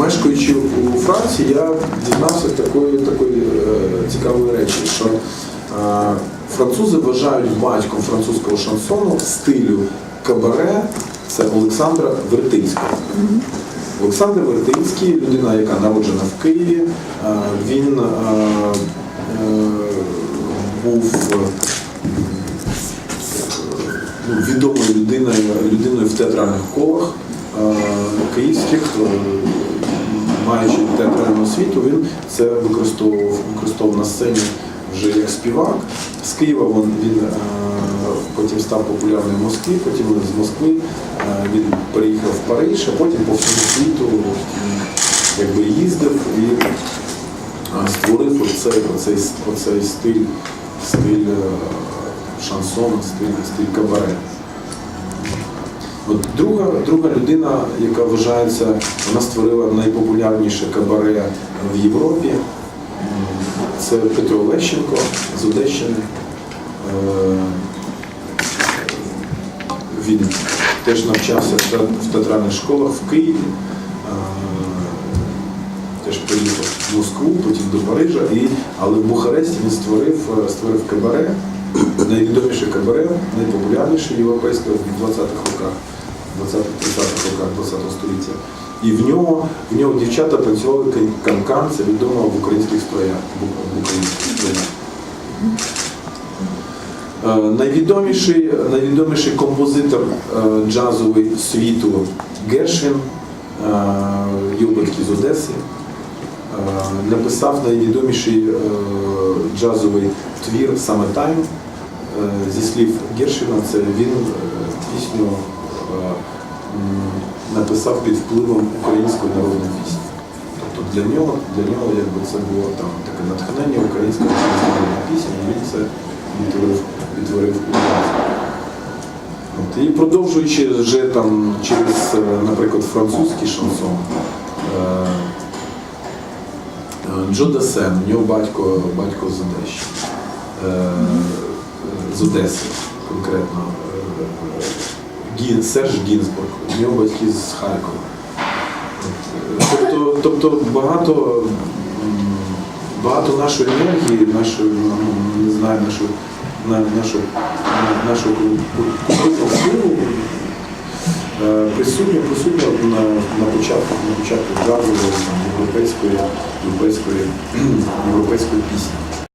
мешкаючи у Франції, я дізнався такої, такої е, цікавої речі, що е, французи вважають батьком французького шансону стилю кабаре це Олександра Вертинського. Олександр Вертинський, людина, яка народжена в Києві, е, він був ну, відомою людиною, людиною в театральних колах київських, маючи театральну освіту, він це використовував, використовував на сцені вже як співак. З Києва він, він е, потім став популярним в Москві, потім з Москви е, він переїхав в Париж, а потім по всьому світу якби їздив і е, створив оцей, оцей, оцей стиль, стиль шансону, стиль, стиль кабаре. От друга, друга людина, яка вважається, вона створила найпопулярніше кабаре в Європі. Це Петро Лещенко з Одещини. Е, Він теж навчався в театральних школах в Києві. Е, Теж приїхав в Москву, потім до Парижа, і, але в Бухаресті він створив, е, створив кабаре, найвідоміше кабаре, найпопулярніше європейське в 20-х роках, 20-30-х роках 20-го століття. І в нього, в нього дівчата танцювали кан- канкан, це відомо в українських строях. В українських строях. Е, Найвідоміший, найвідоміший композитор е, джазовий світу Гершвін, е, його батьки з Одеси, е, написав найвідоміший е, джазовий твір Summertime. Е, Зі слів Гершвіна, це він е, пісню е, написав під впливом української народної пісні. Тобто для нього, для нього якби це було там таке натхнення української національної пісні, і він це відтворив, відтворив. От, і продовжуючи вже там через, е, наприклад, французький шансон, е, е, Джо Дасен, у нього батько, батько з Одещини, е, з Одеси конкретно, е, Гі- Серж Гінзбург, у нього батьки з Харкова. Е, Тобто, тобто багато, багато нашої енергії, нашої, ну, не знаю, нашої, на, нашого, на, нашого культурного впливу е, присутньо на, на початку, на початку там, європейської, європейської, європейської пісні.